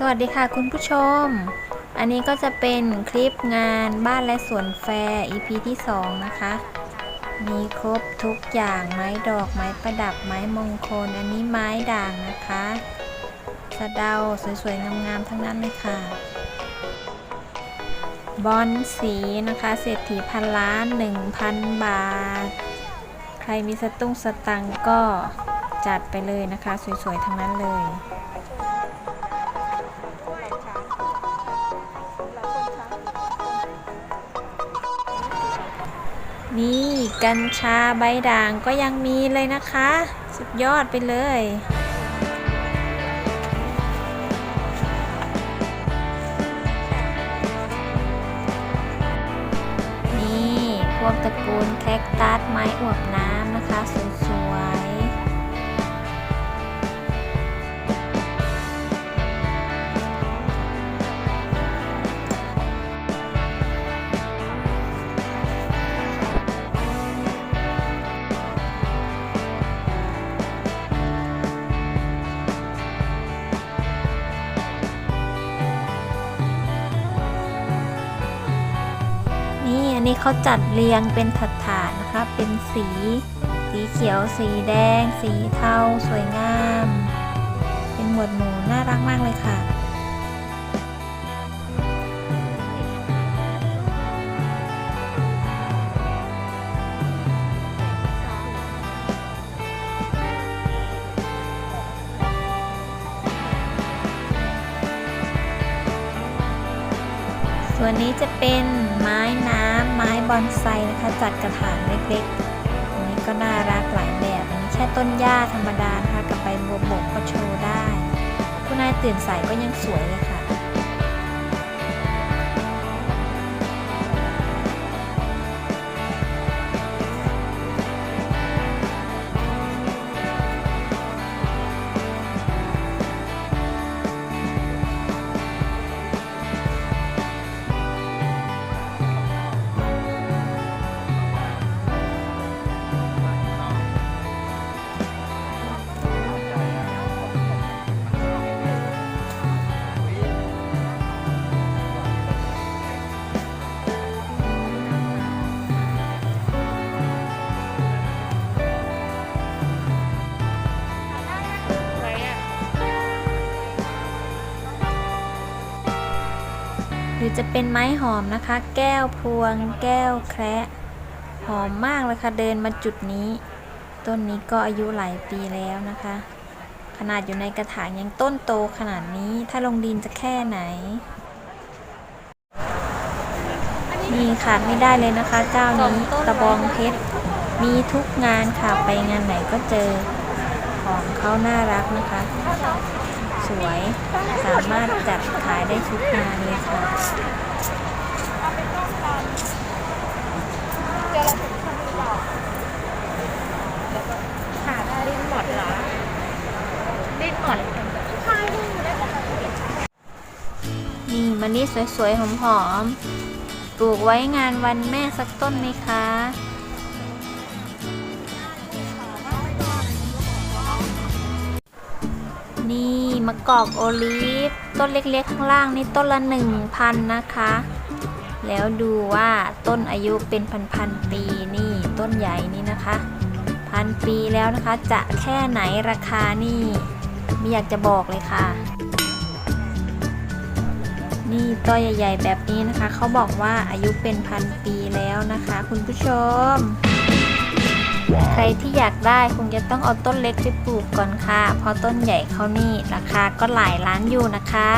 สวัสดีค่ะคุณผู้ชม อันนี้ก็จะเป็นคลิปงานบ้านและสวนแฟร์ EP ที่ 2 นะคะ มีครบทุกอย่างไม้ดอกไม้ประดับไม้มงคล อันนี้ไม้ด่างนะคะสะเดาสวยๆ งามๆ ทั้งนั้นเลยค่ะ บอลสีนะคะ เศรษฐีพันล้าน 1,000 บาท ใครมีสตุ้งสตังก็จัดไปเลยนะคะ สวยๆ ทั้งนั้นเลย นี่กัญชาใบด่างก็ยังมีเลยนะคะ สุดยอดไปเลย นี่พวกตระกูลแคคตัสไม้อวบน้ำนะคะสวย อันนี้เขาจัดเรียงเป็นถาดๆนะคะ เป็นสี สีเขียว สีแดง สีเทา สวยงาม เป็นหมวดหมู่น่ารักมากเลยค่ะส่วนนี้จะเป็น ไม้น้ำไม้บอนไซนะคะ จัดกระถางเล็กๆอันนี้ก็น่ารักหลายแบบอันนี้แค่ต้นหญ้าธรรมดานะคะกับใบบัวบกก็โชว์ได้ คุณนายตื่นสายก็ยังสวยเลยค่ะ รือจะเป็นไม้หอมนะคะ แก้วพวง แก้วแคระหอมมากเลยค่ะเดินมาจุดนี้ ต้นนี้ก็อายุหลายปีแล้วนะคะ ขนาดอยู่ในกระถางยังต้นโตขนาดนี้ถ้าลงดินจะแค่ไหน นี่ขาดไม่ได้เลยนะคะเจ้านี้ตะบองเพชรมีทุกงานค่ะไปงานไหนก็เจอของเขาน่ารักนะคะ สวย สามารถจัดขายได้ทุกงานเลยค่ะดิ้นหมดเหรอดิ้นหมดนี่มันนี่สวยๆหอมๆปลูกไว้งานวันแม่สักต้นไหมคะ มะกอกโอลิฟต้นเล็กๆ ข้างล่างนี่ต้นละหนึ่งพันนะคะ แล้วดูว่าต้นอายุเป็นพันๆปีนี่ต้นใหญ่นี่นะคะ พันปีแล้วนะคะจะแค่ไหนราคานี่ไม่อยากจะบอกเลยค่ะ นี่ต้นใหญ่ๆแบบนี้นะคะ เขาบอกว่าอายุเป็นพันปีแล้วนะคะ คุณผู้ชม ใครที่อยากได้คงจะต้องเอาต้นเล็กไปปลูกก่อนค่ะ เพราะต้นใหญ่เขานี่ราคาก็หลายล้านอยู่นะคะ